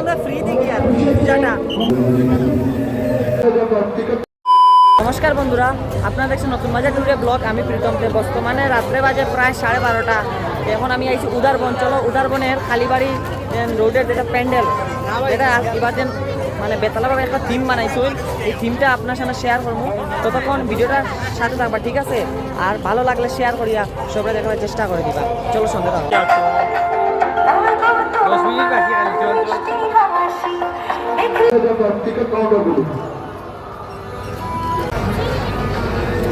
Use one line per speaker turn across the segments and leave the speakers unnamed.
আমরা ফ্রি নমস্কার বন্ধুরা, আপনারা দেখছেন নতুন বাজার টুরে ব্লগ। আমি প্রীতম দে বর্তমানে রাত্রে বাজে প্রায় সাড়ে বারোটা। এখন আমি আইছি উদারবন চলো উদারবনের কালীবাড়ি রোডের যেটা প্যান্ডেল এটা এবার মানে বেতালাভাবে একটা থিম বানাইছো। এই থিমটা আপনার সামনে শেয়ার করব। ততক্ষণ ভিডিওটা সাথে থাকবা, ঠিক আছে? আর ভালো লাগলে শেয়ার করিয়া সবাই দেখার চেষ্টা করে দিবা। চলো থাকো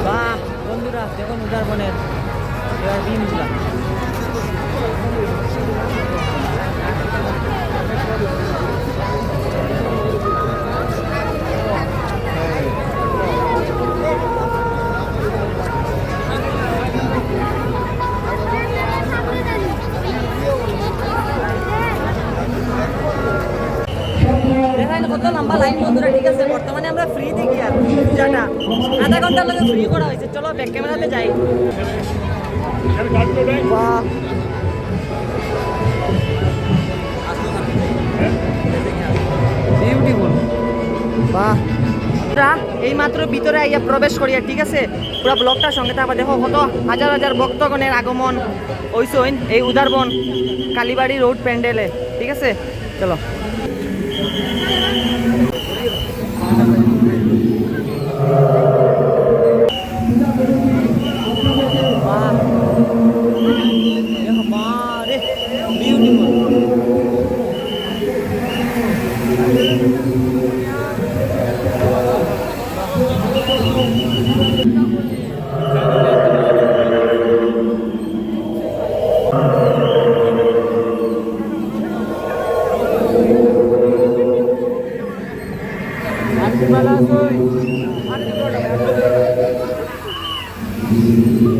বাহ বন্ধুরা দেখুন উদারবনের এবার দিনগুলা কত লম্বা লাইন বন্ধুরা, ঠিক আছে? বর্তমানে আমরা ফ্রি দেখি আর পূজাটা আধা ঘণ্টার লাগে ফ্রি করা হয়েছে। চলো ব্যাক ক্যামেরাতে যাই। এই মাত্র ভিতরে আইয়া প্রবেশ করিয়া, ঠিক আছে? পুরো ব্লকটার সঙ্গে থাকবা দেখো, কত হাজার হাজার ভক্তগণের আগমন হইসইন এই উদারবন, কালীবাড়ি রোড প্যান্ডেলে ঠিক আছে? চলো। Beautiful. বাহ দেখো বাহ রে বিউটিফুল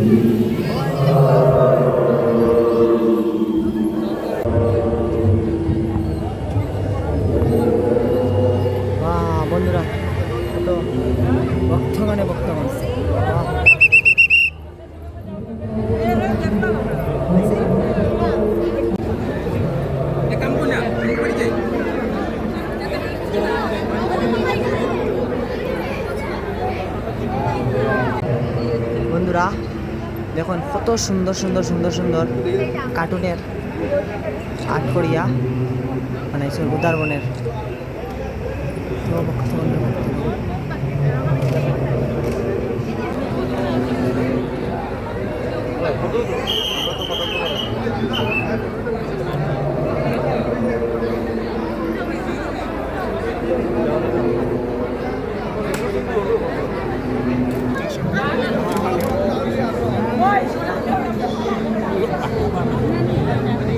বাহ বন্ধুরা কত ভক্তগণে ভক্তগণ বাহ। বন্ধুরা দেখুন কত সুন্দর সুন্দর সুন্দর সুন্দর কার্টুনের আর্ট করিয়া বানাইছে উদারবনের ভক্তগণ ভক্তগণ।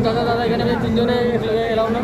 দাদা দাদা এখানে তিনজনে এলাও না